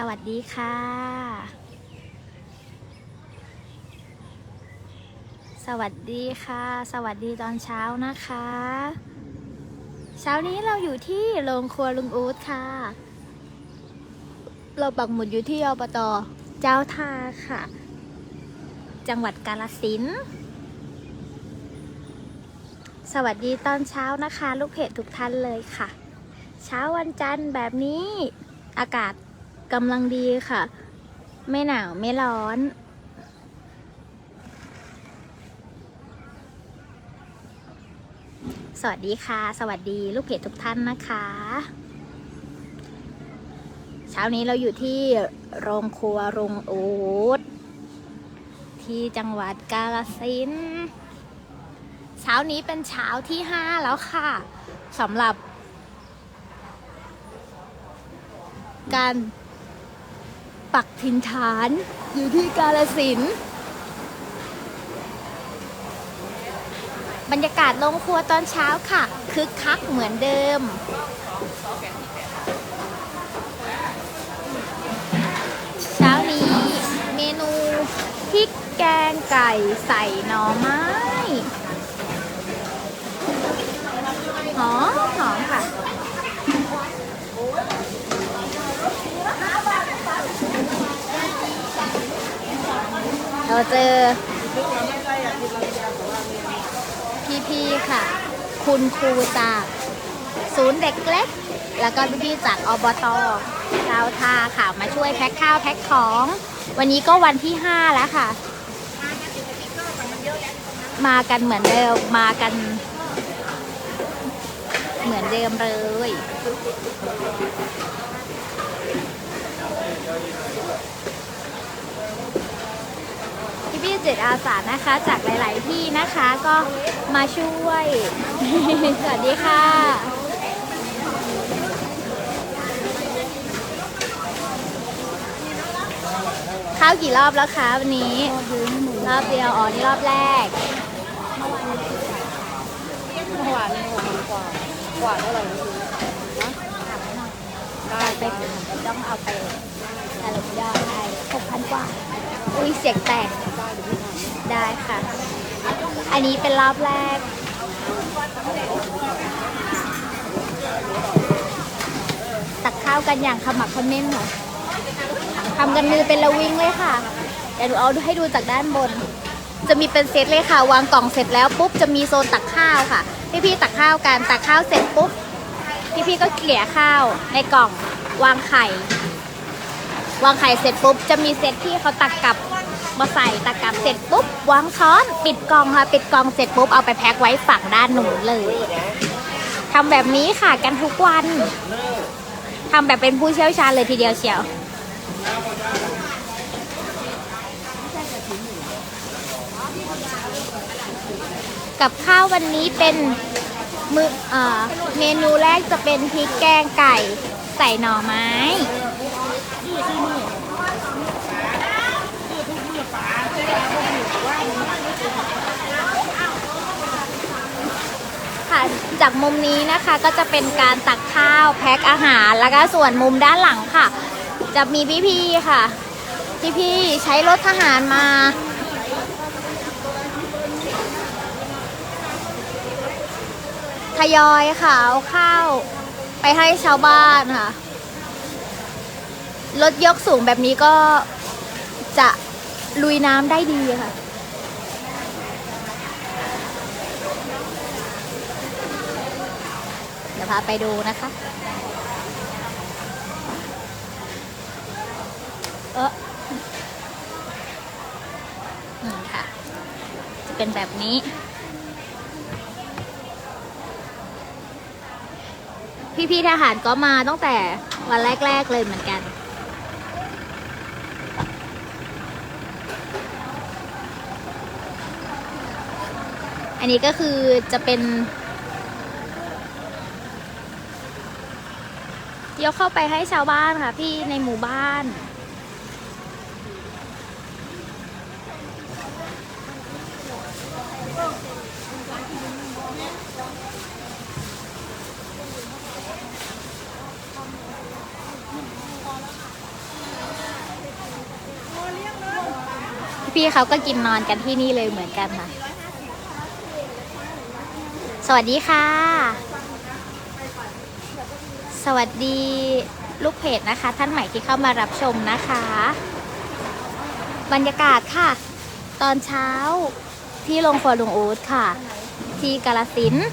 สวัสดีค่ะ สวัสดีค่ะ สวัสดีตอนเช้านะคะ เช้านี้เราอยู่ที่โรงครัวลุงอู๊ดค่ะ เราปักหมุดอยู่ที่อบตเจ้าท่าค่ะ จังหวัดกาลสินธุ์สวัสดีตอนเช้านะคะ ลูกเพจทุกท่านเลยค่ะ เช้าวันจันทร์แบบนี้อากาศ กำลังดีค่ะ ไม่หนาวไม่ร้อนสวัสดีค่ะ สวัสดีลูกเพจทุกท่านนะคะ เช้านี้เราอยู่ที่โรงครัวโรงอูดที่จังหวัดกาลสินเช้านี้เป็นเช้าที่ห้าแล้วค่ะสำหรับ การ ปักถิ่นฐานอยู่ที่กาลสิน บรรยากาศโรงครัวตอนเช้าค่ะ คึกคักเหมือนเดิม เช้านี้เมนูพริกแกงไก่ใส่หน่อไม้หอมหอมค่ะ เราเจอพี่ๆค่ะ คุณครูจากศูนย์เด็กเล็ก แล้วก็พี่จากอบตดาวทาค่ะมาช่วยแพ็คข้าวแพ็คของ วันนี้ก็วันที่ 5 แล้วค่ะ มากันเหมือนเดิมมากัน เหมือนเดิมเลย พี่จิตอาสานะคะ จากหลาย ๆ ที่นะคะก็มาช่วย สวัสดีค่ะข้าวกี่รอบแล้วคะวันนี้ รอบเดียวอ๋อนี่รอบแรกเมื่อวานี้หกพันกว่ากว่าเท่าไหร่ไม่ยนะได้ไปต้องเอาไปสรุปยอดได้หกพันกว่า อุ้ยเสียงแตก ได้ค่ะ อันนี้เป็นรอบแรก ตักข้าวกันอย่างขมักขม้นค่ะทำกันมือเป็นระวิ่งเลยค่ะเดี๋ยวหนูเอาให้ดูจากด้านบน จะมีเป็นเซตเลยค่ะ วางกล่องเสร็จแล้วปุ๊บจะมีโซนตักข้าวค่ะ พี่ๆตักข้าวกันตักข้าวเสร็จปุ๊บพี่ๆก็เกลี่ยข้าวในกล่องวางไข่ วางไข่เสร็จปุ๊บจะมีเซตที่เขาตักกลับ มาใส่ตักกลับเสร็จปุ๊บวางช้อน ปิดกล่องค่ะ ปิดกล่องเสร็จปุ๊บเอาไปแพ็คไว้ฝั่งด้านหนูเลยทำแบบนี้ค่ะกันทุกวันทำแบบเป็นผู้เชี่ยวชาญเลยทีเดียวเชียวกับข้าววันนี้เป็นมือเอ่อเมนูแรกจะเป็นพริกแกงไก่ใส่หน่อไม้ ค่ะ จากมุมนี้นะคะก็จะเป็นการตักข้าวแพ็คอาหาร แล้วก็ส่วนมุมด้านหลังค่ะ จะมีพี่ๆค่ะ พี่ๆใช้รถทหารมาทยอยค่ะเอาข้าวไปให้ชาวบ้านค่ะ รถยกสูงแบบนี้ก็จะลุยน้ำได้ดีค่ะ เดี๋ยว พาไปดูนะคะ เออนี่ค่ะ จะเป็นแบบนี้พี่ๆทหารก็มาตั้งแต่วันแรก ๆ เลยเหมือนกัน อันนี้ก็คือจะเป็น ยกเข้าไปให้ชาวบ้านค่ะ พี่ในหมู่บ้าน พี่เขาก็กินนอนกันที่นี่เลยเหมือนกันค่ะ สวัสดีค่ะ สวัสดีลูกเพจนะคะ ท่านใหม่ที่เข้ามารับชมนะคะ บรรยากาศค่ะ ตอนเช้าที่โรงครัวลุงอู๊ดค่ะ ที่กาลสินธุ์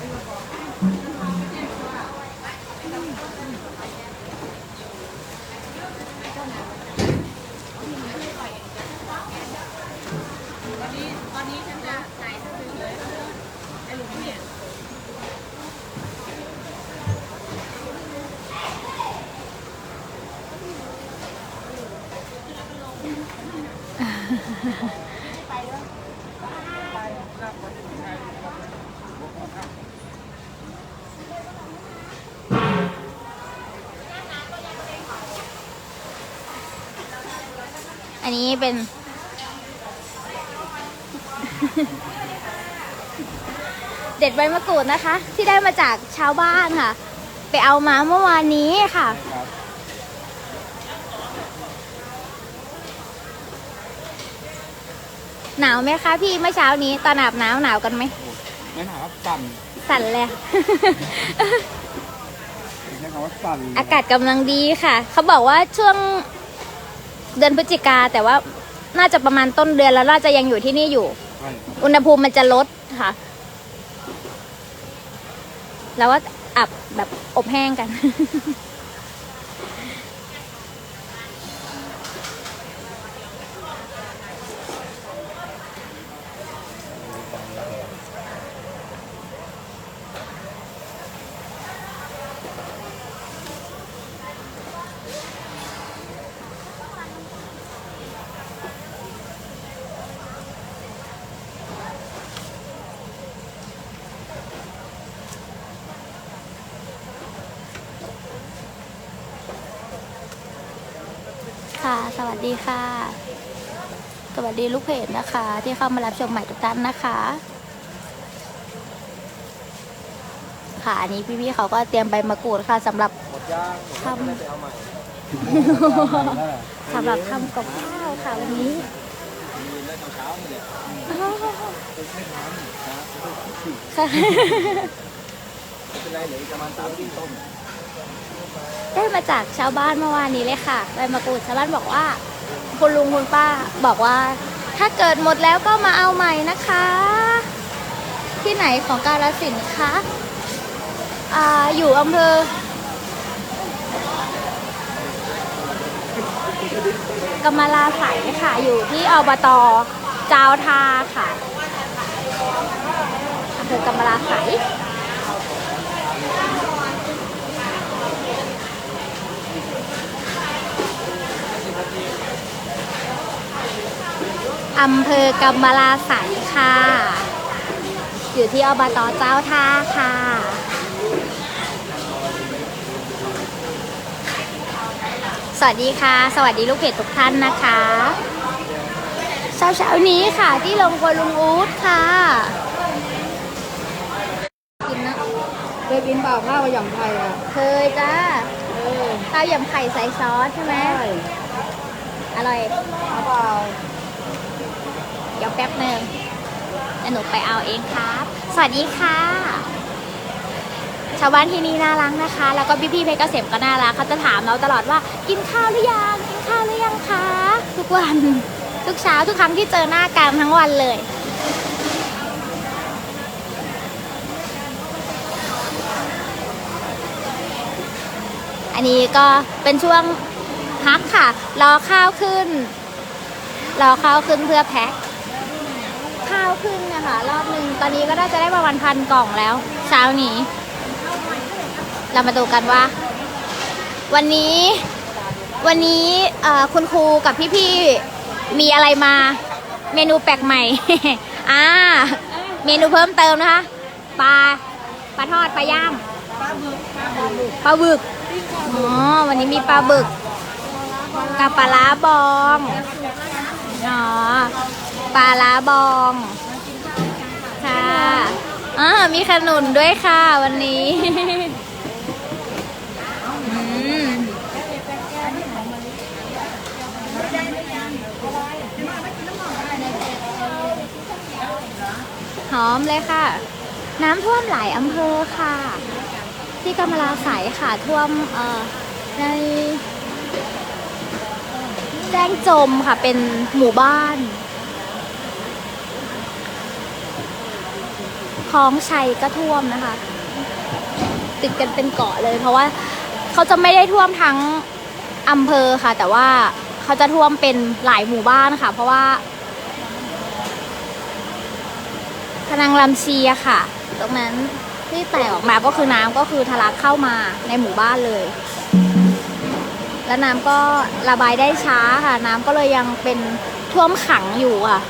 นนี้เป็น เด็ดใบมะกรูดนะคะ ที่ได้มาจากชาวบ้านค่ะ ไปเอามาเมื่อวานนี้ค่ะ หนาวไหมคะพี่เมื่อเช้านี้ตอนอาบน้ำหนาวกันไหมไม่ถามว่าสั่นสั่นเลย ใช้คำว่าสั่นอากาศกำลังดีค่ะ เขาบอกว่าช่วง เดือนพฤศจิกาแต่ว่าน่าจะประมาณต้นเดือนแล้วน่าจะยังอยู่ที่นี่อยู่ใช่ครับอุณหภูมิมันจะลดค่ะ แล้วว่าอับแบบอบแห้งกัน สวัสดีค่ะ สวัสดีลูกเพจนะคะ ที่เข้ามารับชมใหม่ทุกท่านนะคะ ค่ะอันนี้พี่ๆเขาก็เตรียมใบมะกรูดค่ะสำหรับ หมดย่างทำ ไม่ได้ไปเอาใหม่สำหรับทำกับข้าวค่ะวันนี้ มีเล่นเช้าๆนี่แหละค่ะ ไม่เป็นไรเหลืออีกประมาณสามที่ต้ม ได้มาจากชาวบ้านเมื่อวานนี้เลยค่ะใบมะกรูดชาวบ้านบอกว่า คุณลุงคุณป้าบอกว่า ถ้าเกิดหมดแล้วก็มาเอาใหม่นะคะ ที่ไหนของกาลสินคะอ่าอยู่อำเภอกำมะลาใสค่ะ อยู่ที่อบตจาวทาค่ะอำเภอกำมะลาใส อำเภอกำมะลาใสค่ะ อยู่ที่อบตเจ้าท่าค่ะ สวัสดีค่ะ สวัสดีลูกเพจทุกท่านนะคะ เช้าเช้าๆนี้ค่ะที่ลงครัวลุงอู๊ดค่ะ กินนะ เคยกินเปล่าข้าวหยำไทยอะ เคยจ้าเออข้าวยำไข่ใส่ซอสใช่ไหม ใช่อร่อย เอาเปล่าเดี๋ยวแป๊บหนึ่งเดี๋ยวหนูไปเอาเองครับ สวัสดีค่ะ ชาวบ้านที่นี่น่ารักนะคะ แล้วก็พี่ๆเพชรเกษมก็น่ารักเขาจะถามเราตลอดว่ากินข้าวหรือยังกินข้าวหรือยังคะทุกวันทุกเช้าทุกครั้งที่เจอหน้ากันทั้งวันเลยอันนี้ก็เป็นช่วงพักค่ะ รอข้าวขึ้น รอข้าวขึ้นเพื่อแพ็ค ข้าวขึ้นนะคะรอบหนึ่งตอนนี้ก็น่าจะได้ประมาณพันกล่องแล้ว เช้านี้ เรามาดูกันว่า วันนี้ วันนี้คุณครูกับพี่ๆมีอะไรมา เมนูแปลกใหม่อ่าเมนูเพิ่มเติมนะคะปลาปลาทอดปลาย่างปลาบึกอ๋อวันนี้มีปลาบึกกับปลาล้าบองอ๋อ ปลาล้าบองค่ะอ่ามีขนุนด้วยค่ะวันนี้อืมหอมเลยค่ะ น้ำท่วมหลายอำเภอค่ะ ที่กำมะลาใสค่ะท่วมเอ่อในแจ้งจมค่ะเป็นหมู่บ้าน คลองชัยก็ท่วมนะคะ ติดกันเป็นเกาะเลย เพราะว่าเขาจะไม่ได้ท่วมทั้งอำเภอค่ะ แต่ว่าเขาจะท่วมเป็นหลายหมู่บ้านค่ะ เพราะว่าพนังลำเชียค่ะ ตรงนั้นที่แตกออกมาก็คือน้ำก็คือทะลักเข้ามาในหมู่บ้านเลย แล้วน้ำก็ระบายได้ช้าค่ะ น้ำก็เลยยังเป็นท่วมขังอยู่ค่ะ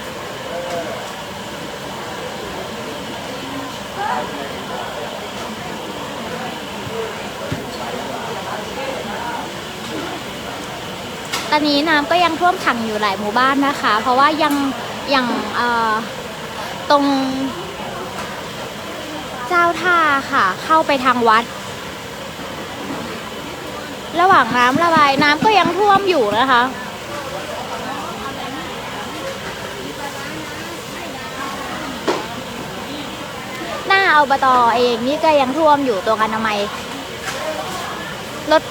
ตอนนี้น้ำก็ยังท่วมขังอยู่หลายหมู่บ้านนะคะ เพราะว่ายังอยังตรงเจ้าท่าค่ะ เข้าไปทางวัด ระหว่างน้ำระบายน้ำก็ยังท่วมอยู่นะคะ ห น้าอบตเองนี่ก็ยังท่วมอยู่ตรงอนามัยรถ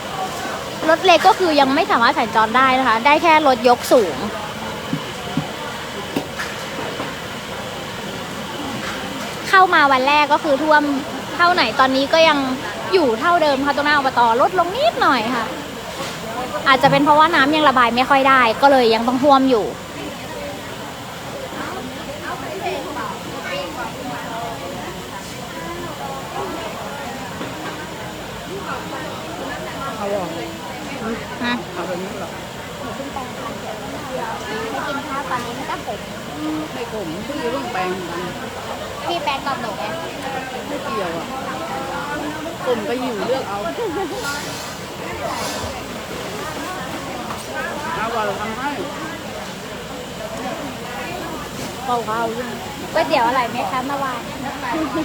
รถเล็กก็คือยังไม่สามารถสัญจรได้นะคะ ได้แค่รถยกสูง เข้ามาวันแรกก็คือท่วมเท่าไหนตอนนี้ก็ยังอยู่เท่าเดิมค่ะตรงหน้าอบตลดลงนิดหน่อยค่ะ อาจจะเป็นเพราะว่าน้ำยังระบายไม่ค่อยได้ ก็เลยยังต้องท่วมอยู่ เอาหรอ ฮะ เอาแบบนี้หรอ ไม่กินข้าวตอนนี้ไม่ต้องผม ไม่ขมเพิ่งจะเพิ่งแปลงกันพี่แปลงกับหนูไงไม่เกี่ยวอะขมก็อยู่เลือกเอาเอาว่าเราทำให้เป้าข้าวใช่ไหมก๋วยเตี๋ยวอร่อยไหมคะเมื่อวาน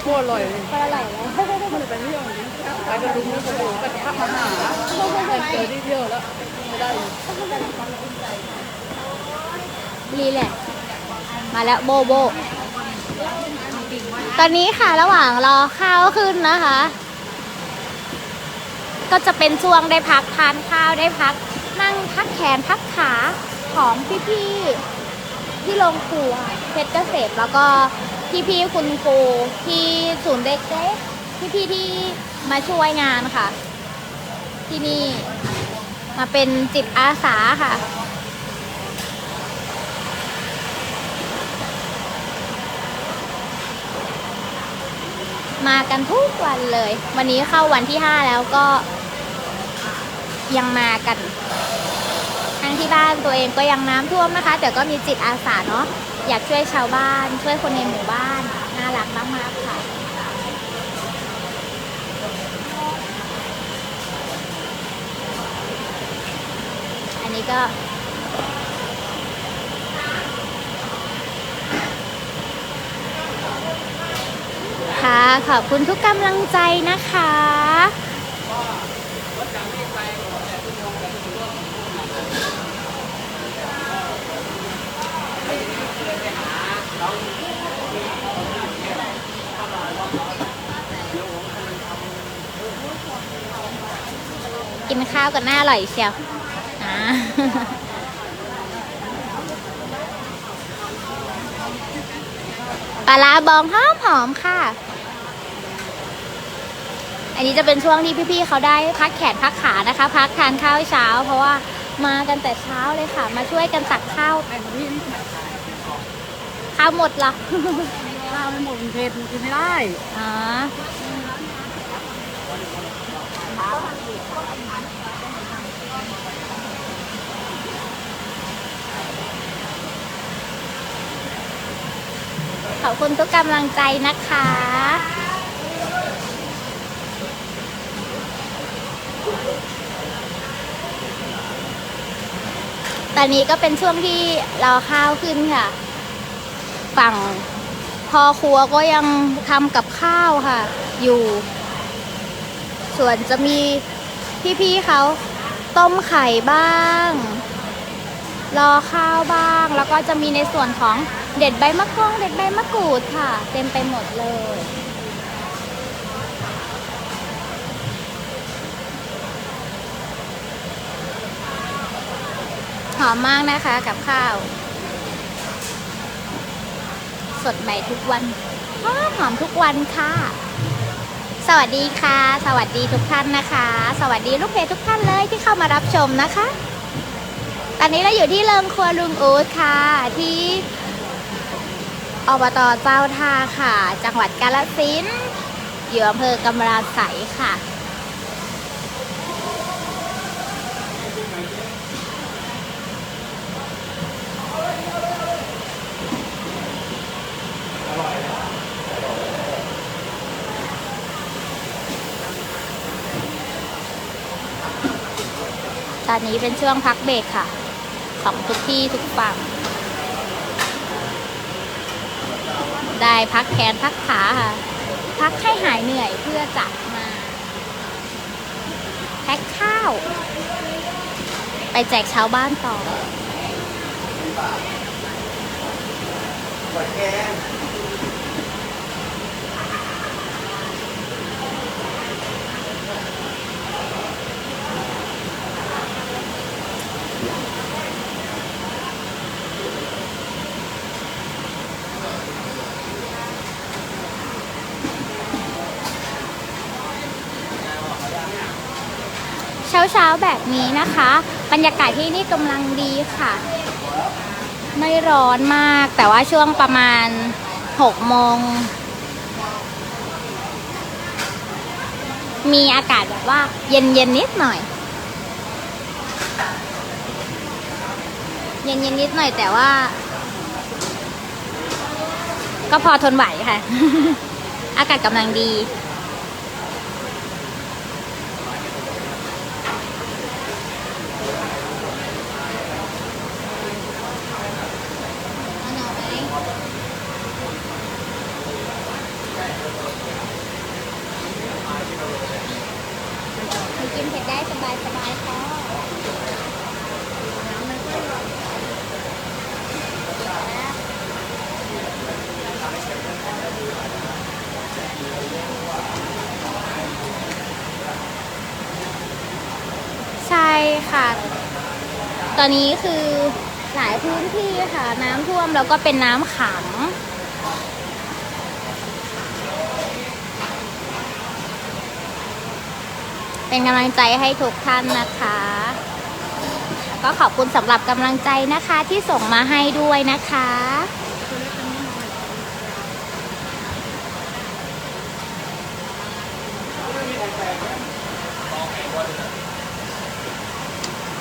โคตรอร่อยเลยก็อร่อยเลยมันไปเที่ยวจริงไปกระดุมแล้วกระดูกกระทักมาหาแต่เจอที่เที่ยวแล้วไม่ได้ รีแหละ มาแล้วโบโบ ตอนนี้ค่ะระหว่างรอข้าวขึ้นนะคะ ก็จะเป็นช่วงได้พักทานข้าวได้พัก นั่งพักแขนพักขาของพี่ๆที่โรงครัวเพชรเกษมแล้วก็พี่ๆคุณครูที่ศูนย์เด็กเล็กพี่ๆที่มาช่วยงานค่ะ ที่นี่มาเป็นจิตอาสาค่ะ มากันทุกวันเลย วันนี้เข้าวันที่ 5 แล้วก็ยังมากัน ทั้งที่บ้านตัวเองก็ยังน้ำท่วมนะคะ แต่ก็มีจิตอาสาเนาะอยากช่วยชาวบ้าน ช่วยคนในหมู่บ้าน น่ารักมากๆค่ะอันนี้ก็ ขอบคุณทุกกำลังใจนะคะกินข้าวกันหน้าอร่อยเชียวปลาร้าบองหอมหอมค่ะ อันนี้จะเป็นช่วงที่พี่ๆเขาได้พักแขนพักขานะคะ พักทานข้าวเช้า เพราะว่ามากันแต่เช้าเลยค่ะ มาช่วยกันตักข้าวข้าวหมดเหรอข้าวไม่หมดเผ็ดมันกินไม่ได้อ๋อขอบคุณทุกกำลังใจนะคะ ตอนนี้ก็เป็นช่วงที่เรอข้าวขึ้นค่ะ ฝั่งพ่อครัวก็ยังทำกับข้าวค่ะ อยู่ ส่วนจะมีพี่ๆเขาต้มไข่บ้าง รอข้าวบ้าง แล้วก็จะมีในส่วนของเด็ดใบมะกรูดเด็ดใบมะกรูดค่ะ เต็มไปหมดเลย หอมมากนะคะกับข้าว สดใหม่ทุกวันหอมหอมทุกวันค่ะ สวัสดีค่ะ สวัสดีทุกท่านนะคะ สวัสดีลูกเพจทุกท่านเลยที่เข้ามารับชมนะคะ ตอนนี้เราอยู่ที่เริงครัวลุงอู๊ดค่ะ ที่อบตเจ้าท่าค่ะ จังหวัดกาฬสินธุ์อยู่อำเภอกำราไสยค่ะ ตอนนี้เป็นช่วงพักเบรกค่ะ ของทุกที่ทุกฝั่ง ได้พักแขนพักขาค่ะ พักให้หายเหนื่อยเพื่อจะมาแพ็คข้าว ไปแจกชาวบ้านต่อ เช้าเช้าแบบนี้นะคะ บรรยากาศที่นี่กำลังดีค่ะ ไม่ร้อนมากแต่ว่าช่วงประมาณ6โมงมีอากาศแบบว่าเย็นเย็นนิดหน่อย เย็นเย็นนิดหน่อยแต่ว่า ก็พอทนไหวค่ะ อากาศกำลังดี เอาหน่อไหมหนูกินเผ็ดได้สบายสบายๆค่ะใช่ ค่ะ ตอนนี้คือหลายพื้นที่ค่ะ น้ำท่วมแล้วก็เป็นน้ำขังเป็นกำลังใจให้ทุกท่านนะคะ ก็ขอบคุณสำหรับกำลังใจนะคะที่ส่งมาให้ด้วยนะคะ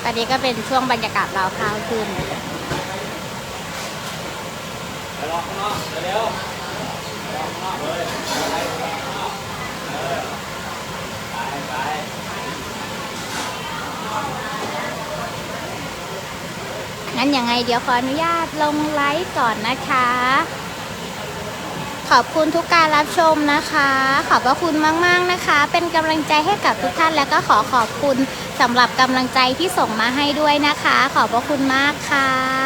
อนนี้ก็เป็นช่วงบรรยากาศเราวข้าวขึ้นไปรอข้างนอกเร็วๆรอข้างนอกเลยไปไปไปงั้นยังไงเดี๋ยวขออนุญาตลงไลฟ์ก่อนนะคะ ขอบคุณทุกการรับชมนะคะ ขอบพระคุณมาก ๆ นะคะ เป็นกำลังใจให้กับทุกท่านแล้วก็ขอขอบคุณ สำหรับกำลังใจที่ส่งมาให้ด้วยนะคะ ขอบพระคุณมากค่ะ